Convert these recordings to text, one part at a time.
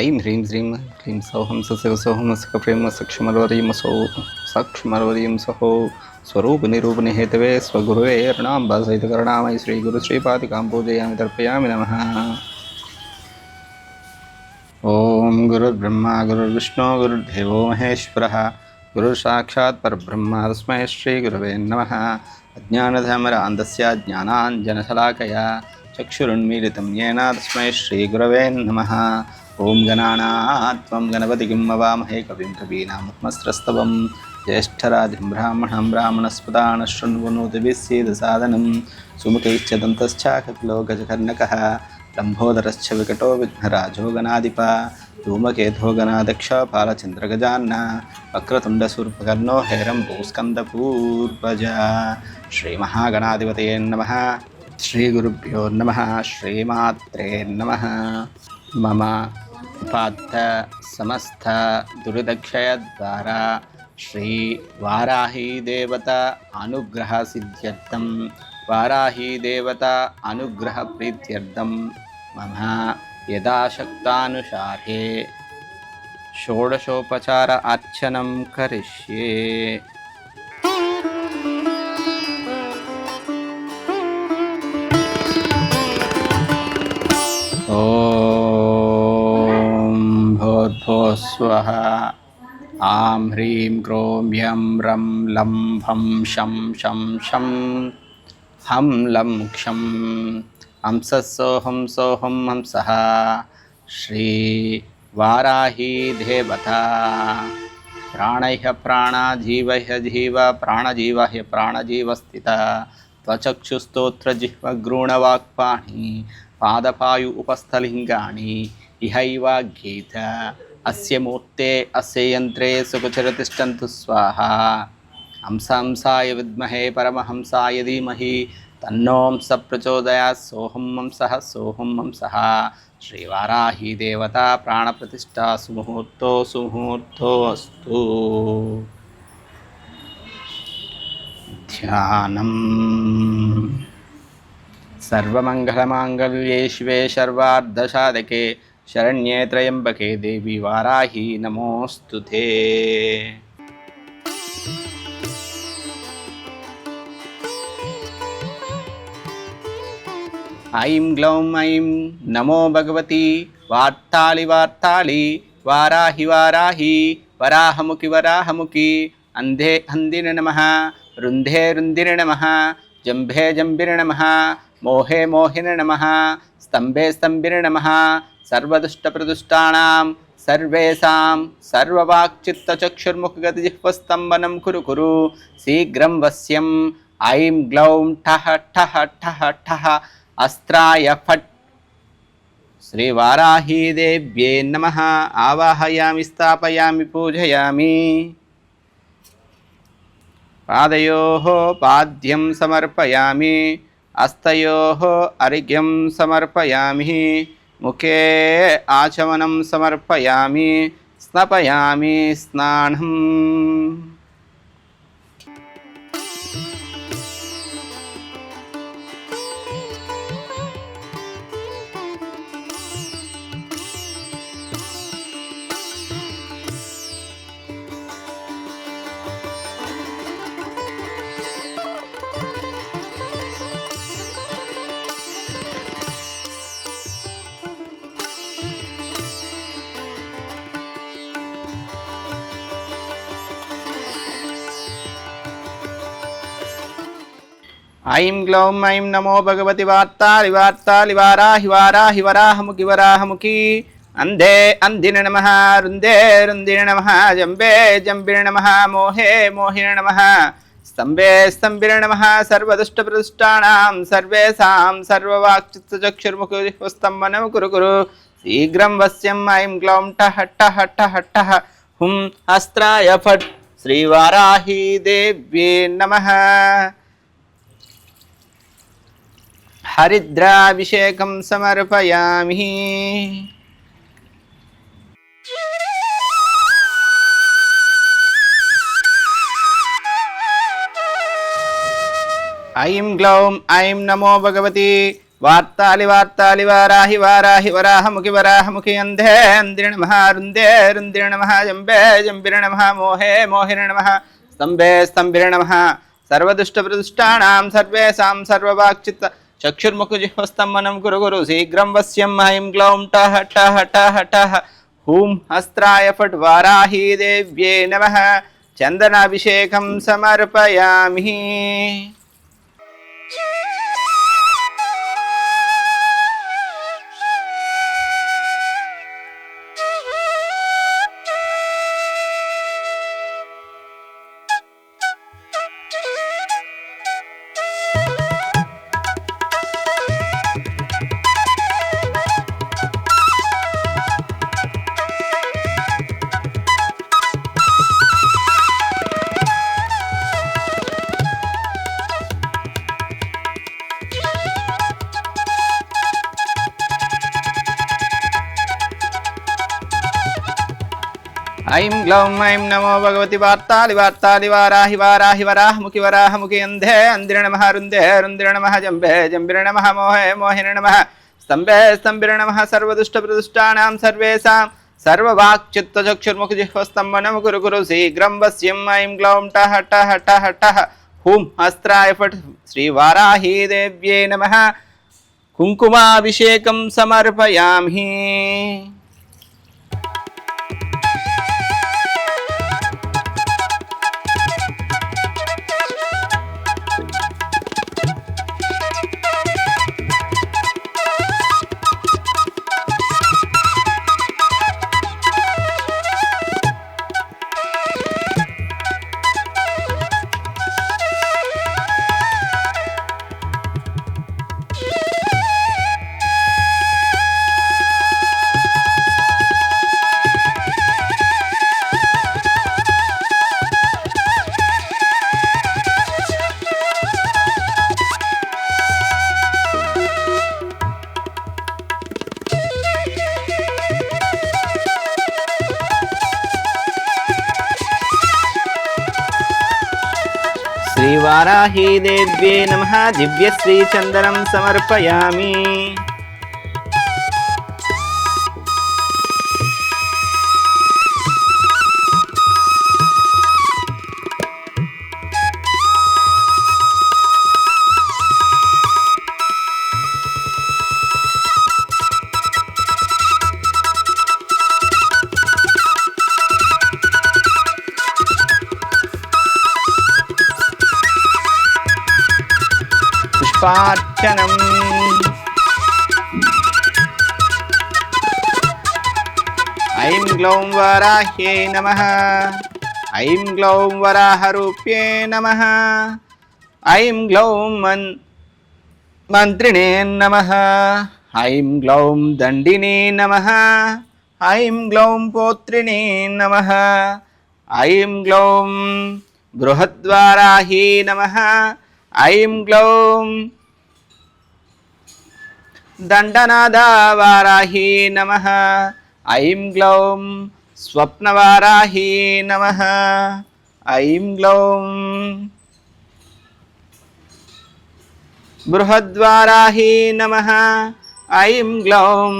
ఐం హ్రీం శ్రీం హ్రీం సౌహం సశివ సౌహం సఖప్రేమ సక్షమరవరీం సౌ సక్షమరవరీం సహో స్వరూప నిరూపణ హేతవే స్వగురువే అరుణాంబ సహిత కరుణామయ శ్రీ గురు శ్రీపాదికాం పూజయామి తర్పయామి నమ ఓం గురుర్బ్రహ్మ గురుర్విష్ణు గురుర్దేవో మహేశ్వర గురు సాక్షాత్ పరబ్రహ్మ తస్మై శ్రీ గురవే నమ అజ్ఞానధమరాంధస్య జ్ఞానాంజనశలాకయ చక్షురున్మీలితం येन తస్మై శ్రీ గురవే నమ ఓం గణానాత్వం గణపతి అవామహే కవిం కవీనాముత్మస్రస్తవం. జ్యేష్ఠరాధిం బ్రాహ్మణం బ్రాహ్మణస్పదాన శృణ్వనోతిభిస్సీదసాదనం సాధనం దంతశ్చాకపిలో గజకర్ణక లంబోదరశ్చ వికటో విఘ్నరాజో గణాధిప ధూమకేతో గణాదక్ష పాలచంద్రగజాన్న వక్రతుండసూర్పకర్ణో హేరం భూస్కందపూర్వజ శ్రీమహాగణాధిపతయే నమ. శ్రీగురుభ్యో నమ. శ్రీమాత్రే నమ. మమ ఉపాత్త సమస్త దురిదక్షయద్వారా శ్రీ వారాహీ దేవత అనుగ్రహ సిద్ధ్యర్థం. వారాహీ దేవత అనుగ్రహ ప్రీత్యర్థం. మమ యథాశక్తానుసారే షోడశోపచార అర్చనం కరిష్యే. स्व। आं ह्रीं क्रों यं रं लं फं शं शं शं हं लं क्षं। हंसस्सोऽहं सोऽहं हंसः। श्रीवाराही देवता। प्राणैः प्राणाजीवह्य जीव प्राणजीवह्य प्राणजीवस्थिता। त्वचक्षुस्तोत्रजिह्वगृणवाक्पाणि, पादपायु उपस्थलिङ्गाणि, इहैव गीता। అస్య మూర్తే అస్య యంత్రే సుఖచరతిష్టంతు స్వాహా హంసాంసాయ విద్మహే పరమహంసాయ ధీమహి తన్నోంస ప్రచోదయా సోహం మంస సోహం మంస శ్రీవారాహి దేవత ప్రాణప్రతిష్ట సుముహూర్తో సుముహూర్తోస్తు ధ్యానం సర్వమంగళమాంగళ్యే శివే సర్వార్ధసాధకే శరణ్యే త్రయంబకే దేవి వారాహి నమోస్తుతే ఐం గ్లౌం ఐం నమో భగవతి వార్తాళి వార్తాళి వారాహి వారాహి వరాహముఖి వరాహముఖి అంధే అందిన నమ రుంధే రుంధిర నమ జంభే జంభిర నమ మోహే మోహిన నమ స్తంభే స్తంభిర నమ సర్వదుష్టప్రదుష్టానాం సర్వేషాం సర్వవాక్చిత్తచక్షుర్ముఖగతిజిహ్వస్తంభనం కురు కురు శీఘ్రం వస్యం ఐం గ్లౌం ఠహ ఠహ ఠహ ఠహ అస్త్రాయ ఫట్. శ్రీవారాహీదేవ్యే నమ. ఆవాహయామి స్థాపయామి పూజయామి. పాదయో పాద్యం సమర్పయామి. అస్తయో అర్ఘ్యం సమర్పయామి. ముఖే ఆచమనం సమర్పయామి స్నపయామి స్నానం ఐం గ్లౌం ఐం నమో భగవతి వార్తాలి వార్తాలి వారాహి వారాహి వరాహముఖి వరాహముఖి అందే అందిన నమ రుందే రుందిన నమ జంబే జంబిన నమ మోహే మోహిన నమ స్తంభే స్తంభిన నమ సర్వదుష్టప్రదుష్టానాం సర్వేషాం సర్వవాక్చిత్తచక్షుర్ముఖస్తంభనం కురు కురు. శీఘ్రం వశ్యం ఐం గ్లౌం టహ టహ టహ టహ హుం అస్త్రాయ ఫట్. శ్రీవారాహీ దేవ్యే నమః. హరిద్రాభిషేకం సమర్పయామి. ఐం గ్లౌం ఐం నమో భగవతి. వార్తాలి వార్తాలి వారాహి వారాహి వరాహముఖి వరాహముఖి అంధే అంధ్రి నమ రుందే రుందిరి నమ జంబే జంబిరి నమ మోహే మోహిరి నమ స్తంభే స్తంభిరి నమ. సర్వదుష్టప్రదుష్టానాం సర్వేషాం సర్వవాక్చిత్త చక్షుర్ముఖు జిహ్వస్తంభనం గురు గురు శీఘ్రం వశ్యం ఐం గ్లౌం టహ టహ టహ టహ హూం హస్త్రాయ ఫట్ వారాహీ దేవ్యే నమ చందనాభిషేకం సమర్పయామి ఐం గ్లౌం ఐం నమో భగవతి వార్తాలి వార్తాలి వారాహి వారాహి వరాహముఖి వరాహముఖి అంధే అందిర నమ రుందే రుందిర నమ జంబే జంబిర నమ మోహే మోహిన నమ స్తంభే స్తంభిర నమ సర్వదుష్ట ప్రదుష్టానాం సర్వేషాం సర్వవాక్చిత్తచక్షుర్ముఖ జిహ్వస్తంభనం గురు గురు శీఘ్రం వస్యం ఐం గ్లౌం టహ టహ టహ టహ హూం హస్త్రాయ ఫట్ శ్రీ వారాహీ దేవ్యే నమ కుంకుమాభిషేకం సమర్పయామి శ్రీవారాహీదేవ్యే నమ. దివ్యశ్రీచందనం సమర్పయామి. పుష్పార్చనం ఐం గ్లౌం వరాహ్యే నమ. ఐం గ్లౌం వరాహరూప్యే నమ. ఐం గ్లౌం మన్ మంత్రిణే నమ. ఐం గ్లౌం దండినే నమ. ఐం గ్లౌం పోత్రిణే నమ. ఐం గ్లౌం బృహద్వారాహీ నమ. ఐం గ్లౌం. దండనాదావారాహీ నమ. ఐం గ్లౌం స్వప్నవారాహీ నమ. ఐం గ్లౌం. బృహద్వారాహీ నమ. ఐం గ్లౌం.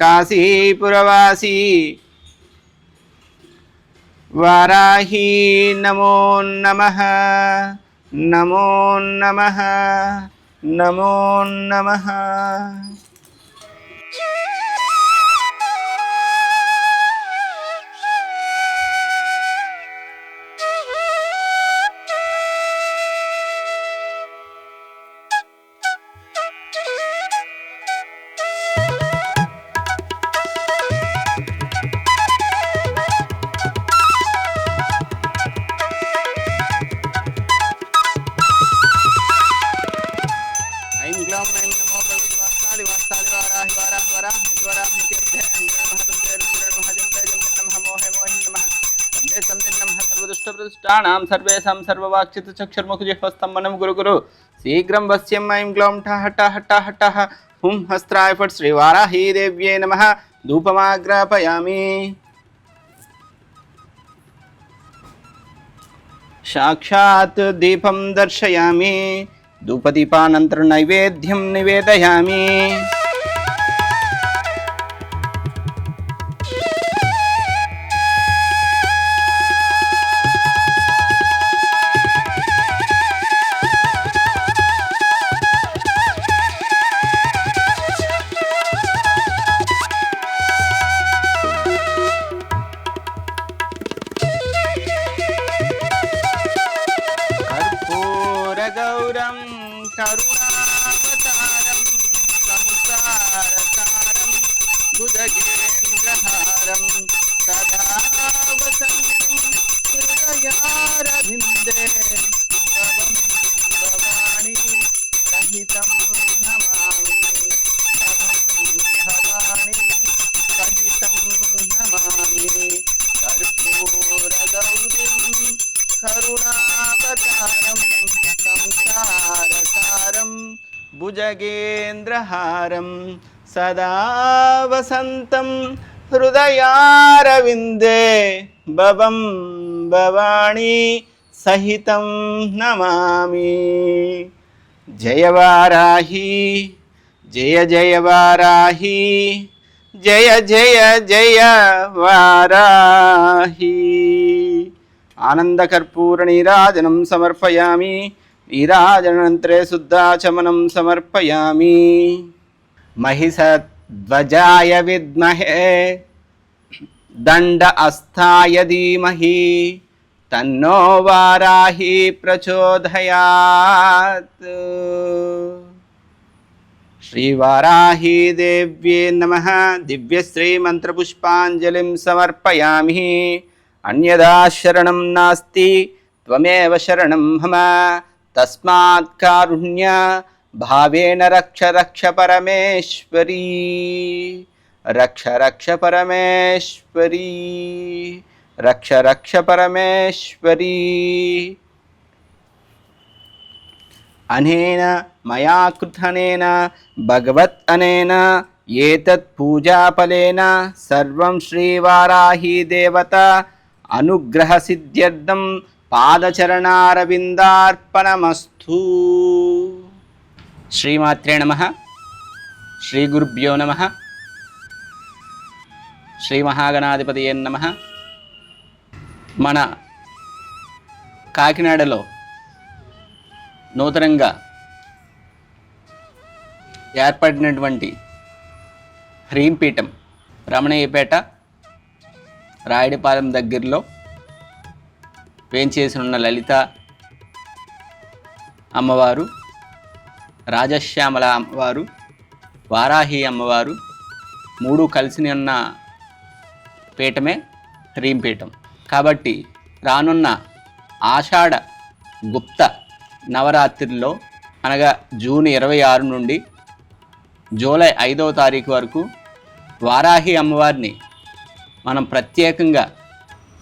కాశీపురవాసీ. వారాహీ నమో నమ. నమో నమ నమో నమ సర్వదుష్ట ప్రదుష్టానాం సర్వేషాం సర్వవాక్చిత చక్షుర్ముఖ గురు గురు. శీఘ్రం వస్యం ఐం గ్లౌం టహ టహ టహ టహ హుం హస్త్రాయ ఫట్ శ్రీ వారాహీ దేవ్యే నమః. ధూపమాగ్రాపయామి. సాక్షాత్ దీపం దర్శయామి. ధూపదీపానంతరం నైవేద్యం నివేదయామి. భుజగేంద్రహారం సదా వసంతం హృదయారవిందే భవం భవాణి సహితం నమామి జయవారాహి జయ జయ వారాహి జయ జయ జయ వారాహి ఆనందకర్పూర నీరాజనం సమర్పయామి ఈరాజనంత్రే శుద్ధాచమనం సమర్పయామి. మహిషధ్వజాయ విద్మహే. దండ అస్థాయ ధీమహి. తన్నో వారాహి ప్రచోదయాత్. శ్రీవారాహీ దేవ్యే నమ. దివ్యశ్రీ మంత్రపుష్పాంజలిం సమర్పయామి. అన్యదా శరణం నాస్తి త్వమేవ శరణం మమ తస్మాత్ కారుణ్య భావేన రక్ష రక్ష పరమేశ్వరీ. రక్ష రక్ష పరమేశ్వరీ. రక్ష రక్ష పరమేశ్వరీ. అనేన మయా కృతనేన భగవత్ అనేన ఏతత్ పూజాఫలేన సర్వం శ్రీవారాహీ దేవత అనుగ్రహసిద్ధ్యర్థం పాదచరణారవిందార్పణమస్తు. శ్రీమాత్రే నమ. శ్రీగురుభ్యో నమ. శ్రీమహాగణాధిపతియే నమ. మన కాకినాడలో నూతనంగా ఏర్పడినటువంటి హ్రీంపీఠం రమణీయపేట రాయడిపాలెం దగ్గరలో వేంచేసినున్న లలిత అమ్మవారు రాజశ్యామల అమ్మవారు వారాహి అమ్మవారు మూడు కలిసి ఉన్న పీఠమే త్రీంపీఠం కాబట్టి రానున్న ఆషాఢ గుప్త నవరాత్రిలో అనగా జూన్ ఇరవై ఆరు నుండి జూలై ఐదవ తారీఖు వరకు వారాహి అమ్మవారిని మనం ప్రత్యేకంగా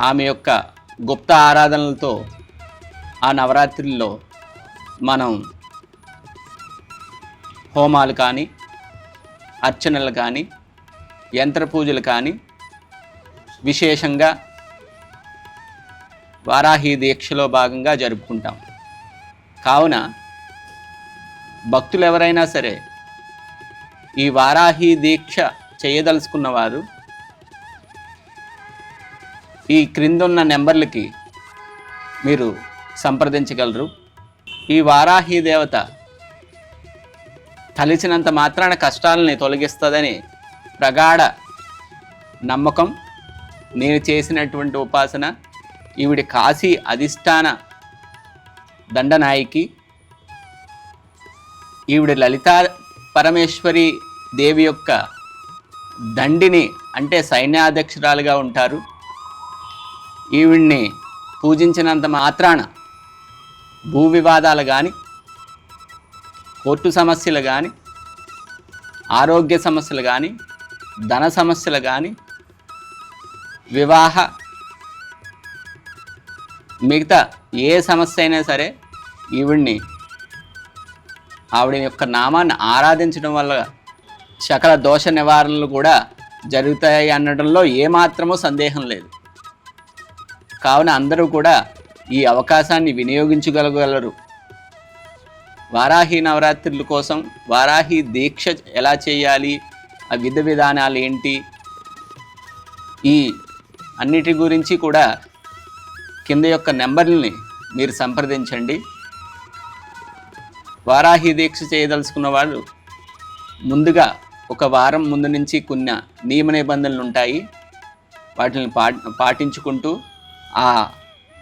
ఆమె యొక్క గుప్త ఆరాధనలతో ఆ నవరాత్రుల్లో మనం హోమాలు కానీ అర్చనలు కానీ యంత్ర పూజలు కానీ విశేషంగా వారాహి దీక్షలో భాగంగా జరుపుకుంటాం. కావున భక్తులు ఎవరైనా సరే ఈ వారాహి దీక్ష చేయదలుచుకున్నవారు ఈ క్రిందున్న నెంబర్లకి మీరు సంప్రదించగలరు. ఈ వారాహి దేవత తలిచినంత మాత్రాన కష్టాలని తొలగిస్తుందని ప్రగాఢ నమ్మకం. నేను చేసినటువంటి ఉపాసన ఈవిడి కాశీ అధిష్టాన దండనాయికి ఈవిడ లలితా పరమేశ్వరి దేవి యొక్క దండిని అంటే సైన్యాధ్యక్షురాలుగా ఉంటారు. ఈవిడ్ని పూజించినంత మాత్రాన భూ వివాదాలు కానీ కోర్టు సమస్యలు కానీ ఆరోగ్య సమస్యలు కానీ ధన సమస్యలు కానీ వివాహ మిగతా ఏ సమస్య అయినా సరే ఈవిడ్ని ఆవిడ యొక్క నామాన్ని ఆరాధించడం వల్ల సకల దోష నివారణలు కూడా జరుగుతాయి అనడంలో ఏమాత్రమూ సందేహం లేదు. కావున అందరూ కూడా ఈ అవకాశాన్ని వినియోగించగలగలరు. వారాహి నవరాత్రుల కోసం వారాహి దీక్ష ఎలా చేయాలి ఆ విధ విధానాలు ఏంటి ఈ అన్నిటి గురించి కూడా కింద యొక్క నెంబర్ని మీరు సంప్రదించండి. వారాహి దీక్ష చేయదలుచుకున్న వాళ్ళు ముందుగా ఒక వారం ముందు నుంచి కొన్ని నియమ నిబంధనలు ఉంటాయి. వాటిని పా పాటించుకుంటూ ఆ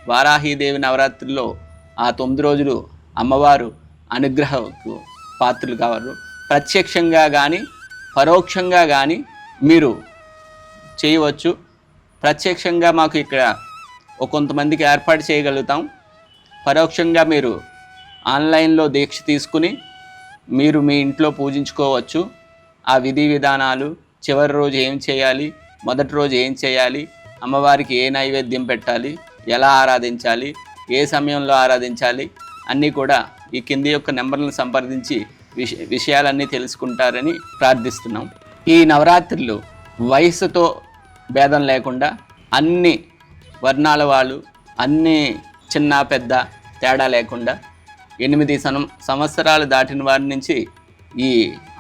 వారాహీదేవి నవరాత్రిలో ఆ తొమ్మిది రోజులు అమ్మవారు అనుగ్రహకు పాత్రలు కావరు. ప్రత్యక్షంగా కానీ పరోక్షంగా కానీ మీరు చేయవచ్చు. ప్రత్యక్షంగా మాకు ఇక్కడ ఒక కొంతమందికి ఏర్పాటు చేయగలుగుతాం. పరోక్షంగా మీరు ఆన్లైన్లో దీక్ష తీసుకుని మీరు మీ ఇంట్లో పూజించుకోవచ్చు. ఆ విధి విధానాలు చివరి రోజు ఏం చేయాలి మొదటి రోజు ఏం చేయాలి అమ్మవారికి ఏ నైవేద్యం పెట్టాలి ఎలా ఆరాధించాలి ఏ సమయంలో ఆరాధించాలి అన్నీ కూడా ఈ కింది యొక్క నెంబర్లను సంప్రదించి విష విషయాలన్నీ తెలుసుకుంటారని ప్రార్థిస్తున్నాం. ఈ నవరాత్రులు వయసుతో భేదం లేకుండా అన్ని వర్ణాల వాళ్ళు అన్ని చిన్న పెద్ద తేడా లేకుండా ఎనిమిది సం సంవత్సరాలు దాటిన వారి నుంచి ఈ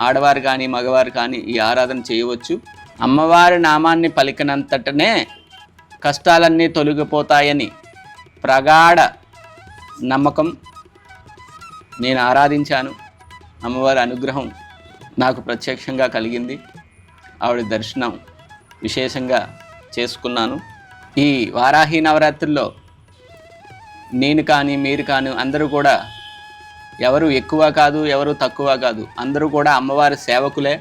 ఆడవారు కానీ మగవారు కానీ ఈ ఆరాధన చేయవచ్చు. అమ్మవారి నామాన్ని పలికినంతటనే కష్టాలన్నీ తొలగిపోతాయని ప్రగాఢ నమ్మకం నేను ఆరాధించాను. అమ్మవారి అనుగ్రహం నాకు ప్రత్యక్షంగా కలిగింది. ఆవిడ దర్శనం విశేషంగా చేసుకున్నాను. ఈ వారాహి నవరాత్రుల్లో నేను కానీ మీరు కానీ అందరూ కూడా ఎవరు ఎక్కువ కాదు ఎవరు తక్కువ కాదు అందరూ కూడా అమ్మవారి సేవకులే.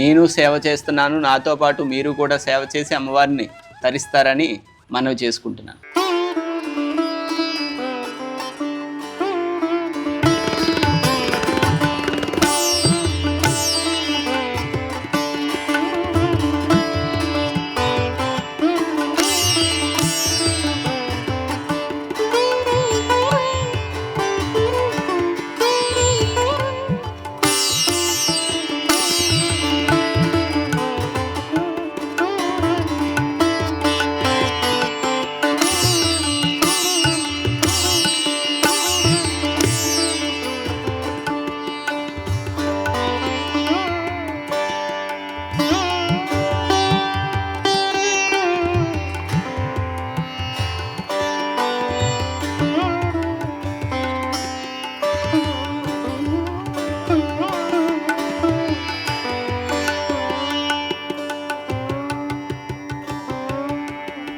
నేను సేవ చేస్తున్నాను నాతో పాటు మీరు కూడా సేవ చేసి అమ్మవారిని తరిస్తారని మనవి చేసుకుంటున్నాను.